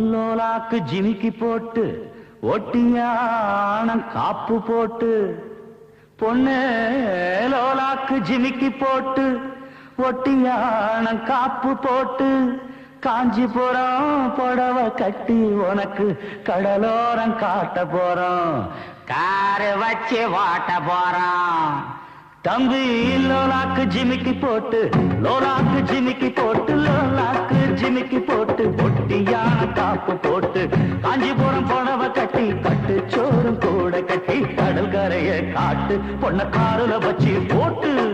லோலாக்கு ஜிமிக்கி போட்டு ஒட்டியானம் காப்பு போட்டு பொண்ணு லோலாக்கு ஜிமிக்கி போட்டு ஒட்டியானம் காப்பு போட்டு காஞ்சிபுரம் புடவ கட்டி உனக்கு கடலோரம் காட்ட போறோம். காரு வச்சு வாட்ட போறோம். தம்பி லோலாக்கு ஜிமிக்கி போட்டு லோலாக்கு ஜிமிக்கி போட்டு லோலாக்கு ஜிமிக்கி போட்டு ஒட்டியான காப்பு போட்டு காஞ்சிபுரம் புடவை கட்டி கட்டு சோறும் கூட கட்டி கடல் கரையை காட்டு பொண்ண காருல வச்சு போட்டு.